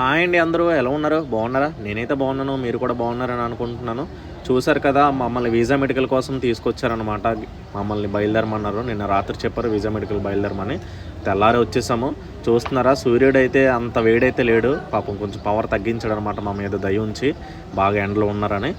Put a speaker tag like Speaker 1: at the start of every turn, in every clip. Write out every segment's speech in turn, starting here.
Speaker 1: Hi అండి అందరూ. ఎలా ఉన్నారు? బాగున్నారా? నేనైతే బాగున్నాను. మీరు కూడా బాగున్నారని అనుకుంటున్నాను. చూశారు కదా మమ్మల్ని వీసా మెడికల్ కోసం తీసుకొచ్చారనమాట మమ్మల్ని బయలుదేరమన్నారు. నిన్న రాత్రి చెప్పారు వీసా మెడికల్ బయలుదేరమని. తెల్లారి వచ్చేసాము. చూస్తున్నారా? సూర్యుడు అయితే అంత వేడైతే లేడు. పాపం కొంచెం పవర్ తగ్గించాడు అనమాట మా మీద దయ ఉంచి. బాగా ఎండలో ఉన్నారని.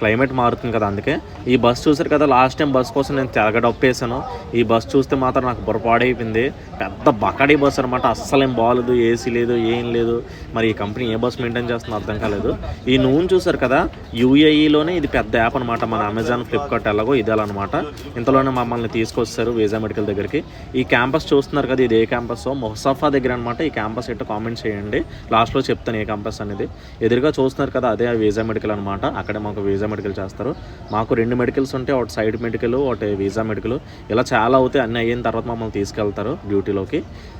Speaker 1: క్లైమేట్ మారుతుంది కదా అందుకే. ఈ బస్ చూసారు కదా లాస్ట్ టైం బస్ కోసం నేను తిరగడప్పేసాను ఈ బస్ చూస్తే మాత్రం నాకు బుర్రపాడైపోయింది. పెద్ద బకాడీ బస్ అనమాట అస్సలేం బాగలేదు ఏసీ లేదు ఏం లేదు. మరి ఈ కంపెనీ ఏ బస్ మెయింటైన్ చేస్తుందో అర్థం కాలేదు. ఈ నూనె చూసారు కదా యూఏఈలోనే ఇది పెద్ద యాప్ అనమాట మన అమెజాన్ ఫ్లిప్కార్ట్ ఎలాగో ఇదే అనమాట ఇంతలోనే మమ్మల్ని తీసుకొస్తారు వీజా మెడికల్ దగ్గరికి. ఈ క్యాంపస్ చూస్తున్నారు కదా ఇది ఏ క్యాంపస్? మొహసాఫా దగ్గర అనమాట ఈ క్యాంపస్ ఎట్టు కామెంట్ చేయండి. లాస్ట్లో చెప్తాను ఏ క్యాంపస్ అనేది. ఎదురుగా చూస్తున్నారు కదా అదే వీజా మెడికల్ అనమాట అక్కడే మాకు వీజా మెడికల్ చేస్తారు. మాకు రెండు మెడికల్స్ ఉంటే ఒకటి సైడ్ మెడికల్ ఒకటి వీసా మెడికల్. ఇలా చాలా అవుతాయి. అన్నీ అయిన తర్వాత మమ్మల్ని తీసుకెళ్తారు డ్యూటీలోకి.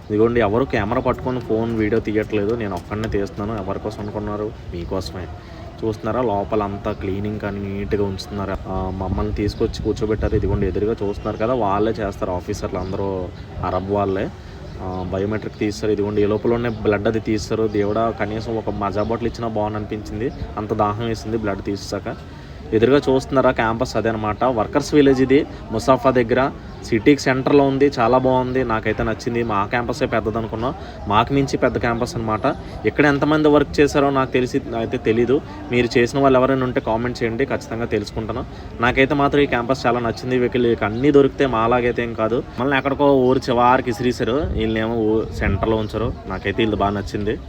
Speaker 1: ఇదిగోండి ఎవరు కెమెరా పట్టుకొని ఫోన్ వీడియో తీయట్లేదు. నేను ఒక్కడనే తీస్తున్నాను. ఎవరి కోసం అనుకున్నారు? మీకోసమే చూస్తున్నారా? లోపల అంతా క్లీనింగ్ కానీ నీట్గా ఉంచుతున్నారు? మమ్మల్ని తీసుకొచ్చి కూర్చోబెట్టారు. ఇదిగోండి ఎదురుగా చూస్తున్నారు కదా వాళ్ళే చేస్తారు. ఆఫీసర్లు అందరూ అరబ్ వాళ్ళే. బయోమెట్రిక్ తీస్తారు. ఇదిగోండి ఈ లోపలనే బ్లడ్ అది తీస్తారు. దేవుడా కనీసం ఒక మజా బాటిల్ ఇచ్చినా బాగుంది అనిపించింది అంత దాహం వేసింది బ్లడ్ తీసాక. ఎదురుగా చూస్తున్నారా క్యాంపస్ అదే వర్కర్స్ విలేజ్ ఇది. ముసాఫా దగ్గర. సిటీకి సెంటర్లో ఉంది. చాలా బాగుంది. నాకైతే నచ్చింది. మా క్యాంపసే పెద్దది అనుకున్నాం మాకు మించి పెద్ద క్యాంపస్ అనమాట ఇక్కడ ఎంతమంది వర్క్ చేశారో నాకు తెలిసి అయితే తెలీదు. మీరు చేసిన వాళ్ళు ఎవరైనా ఉంటే కామెంట్ చేయండి. ఖచ్చితంగా తెలుసుకుంటాను. నాకైతే మాత్రం ఈ క్యాంపస్ చాలా నచ్చింది. వీళ్ళకి అన్నీ దొరికితే మా అలాగైతే ఏం కాదు. మళ్ళీ ఎక్కడికో ఊరు చివారికి ఇసిరీసారు వీళ్ళేమో సెంటర్లో ఉంచారు. నాకైతే వీళ్ళు బాగా నచ్చింది.